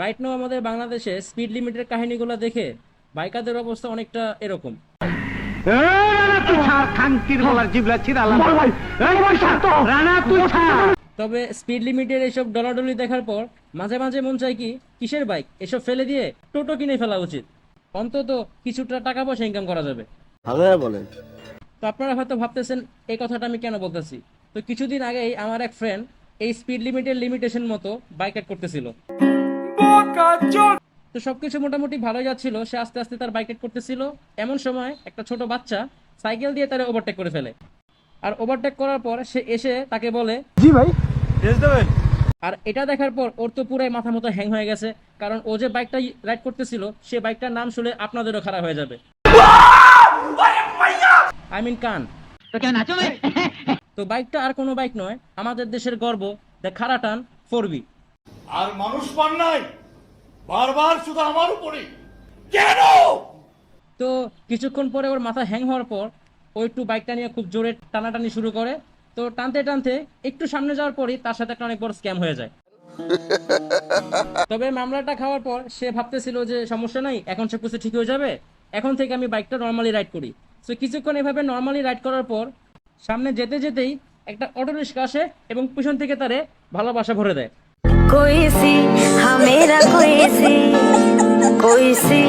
Right now আমাদের বাংলাদেশে speed লিমিটের কাহিনীগুলো দেখে বাইকারদের অবস্থা অনেকটা এরকম। তবে স্পিড লিমিটের এসব ডলাডলি দেখার পর মাঝে মাঝে মন চায় কি কিসের বাইক? এসব ফেলে দিয়ে টোটো কিনে ফেলা উচিত। অন্তত কিছুটা টাকা পয়সা ইনকাম করা যাবে। বলেন। তো আপনারা হয়তো ভাবতেছেন এই কথাটা আমি কেন বলতেছি? তো কিছুদিন আগেই আমার এক ফ্রেন্ড এই স্পিড লিমিটের লিমিটেশন মতো বাইক করতেছিল। তো সবকিছু মোটামুটি ভালো যাচ্ছিল। সে আস্তে আস্তে তার বাইক রাইড করতেছিল। এমন সময় একটা ছোট বাচ্চা সাইকেল দিয়ে তারা ওভারটেক করে ফেলে। আর ওভারটেক করার পর সে এসে তাকে বলে জি ভাই। আর এটা দেখার পর ওর তো পুরাই মাথা মতো হ্যাং হয়ে গেছে। কারণ ও যে বাইকটা রাইড করতেছিল সে বাইকটার নাম শুনে আপনাদেরও খারাপ হয়ে যাবে। আই মিন কান। তো বাইকটা আর কোনো বাইক নয়। আমাদের দেশের গর্ব দ্য খারাটান ফোর বি আর মানুষ পান নাই বারবার শুধু আমার উপরে কেন? তো কিছুক্ষণ পরে ওর মাথা হ্যাং হওয়ার পর ও একটু বাইকটা নিয়ে খুব জোরে টানাটানি শুরু করে। তো টানতে টানতে একটু সামনে যাওয়ার পরই তার সাথে একটা অনেক বড় স্ক্যাম হয়ে যায়। তবে মামলাটা খাওয়ার পর সে ভাবতেছিল যে সমস্যা নাই এখন সব কিছু ঠিক হয়ে যাবে। এখন থেকে আমি বাইকটা নর্মালি রাইড করি। তো কিছুক্ষণ এভাবে নর্মালি রাইড করার পর সামনে যেতে যেতেই একটা অটো রিক্সা আসে এবং পিছন থেকে তারে ভালোবাসা ভরে দেয়। কইসি হামেরা কইসি কইসি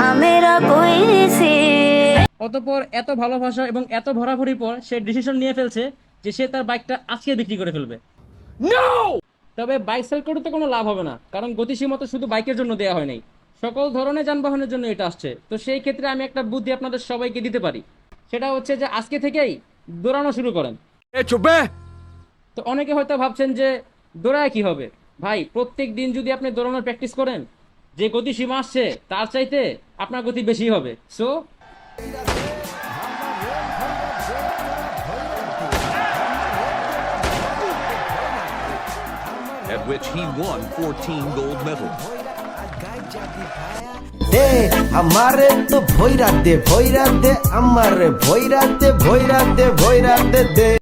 হামেরা কইসি অতঃপর এত ভালোবাসা এবং এত ভরাভরি পর সে ডিসিশন নিয়ে ফেলছে যে সে তার বাইকটা আজকে বিক্রি করে ফেলবে। তবে বাইক সেল করতে কোনো লাভ হবে না কারণ গতিসীমতা শুধু বাইকের জন্য দেওয়া হয় নাই। সকল ধরনের যানবাহনের জন্য এটা আসছে। তো সেই ক্ষেত্রে আমি একটা বুদ্ধি আপনাদের সবাইকে দিতে পারি। সেটা হচ্ছে যে আজকে থেকেই দৌড়ানো শুরু করেন। তো অনেকে হয়তো ভাবছেন যে দৌড়ায় কি হবে? ভাই প্রত্যেক দিন যদি আপনি দৌড়ানোর প্র্যাকটিস করেন যে গতিসীমা আসছে তার চাইতে আপনার গতি বেশি হবে so at which he won 14 gold medals. দে আমারে তো ভৈরা দে ভৈরা দে আমারে ভৈরা দে ভৈরা দে ভৈরা দে দে